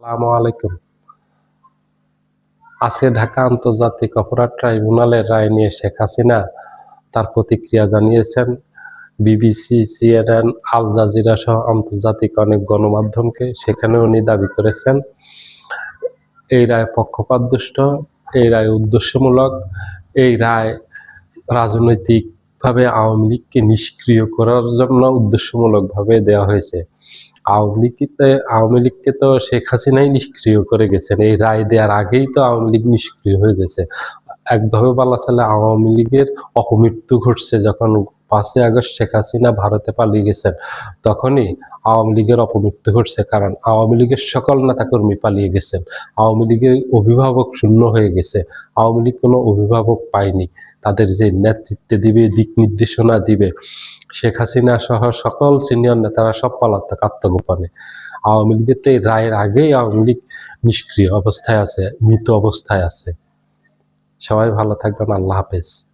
আসসালামু আলাইকুম। আজকে ঢাকা আন্তর্জাতিক অপরাধ ট্রাইব্যুনালের রায় নিয়ে শেখ হাসিনা তার প্রতিক্রিয়া জানিয়েছেন। বিবিসি, সিএনএন, আল জাজিরা সহ আন্তর্জাতিক অনেক গণমাধ্যমকে সেখানে উনি দাবি করেছেন। এই রায় পক্ষপাতদুষ্ট, এই রায় উদ্দেশ্যমূলক, এই রায় রাজনৈতিকভাবে আওয়ামী লীগকে নিষ্ক্রিয় করার জন্য উদ্দেশ্যমূলকভাবে দেওয়া হয়েছে। আওয়ামী লীগকে আওয়ামী লীগকে তো শেখ হাসিনাই নিষ্ক্রিয় করে গেছেন। এই রায় দেওয়ার আগেই তো আওয়ামী লীগ নিষ্ক্রিয় হয়ে গেছে। একভাবে বলা চলে আওয়ামী লীগের অপমৃত্যু ঘটছে যখন পাঁচই আগস্ট শেখ হাসিনা ভারতে পালিয়ে গেছেন, তখনই আওয়ামী লীগের অপমৃত্যু ঘটছে কারণ আওয়ামী লীগের সকল নেতাকর্মী পালিয়ে গেছেন। আওয়ামী লীগের অভিভাবক শূন্য হয়ে গেছে। আওয়ামী লীগ কোনো অভিভাবক পায়নি। তাদের যে নেতৃত্বে দিবে, দিক নির্দেশনা দিবে, শেখ হাসিনা সহ সকল সিনিয়র নেতারা সব পলাতক আত্মগোপনে। আওয়ামী লীগের তো রায়ের আগেই আওয়ামী লীগ নিষ্ক্রিয় অবস্থায় আছে, মৃত অবস্থায় আছে। সবাই ভালো থাকবেন, আল্লাহ হাফেজ।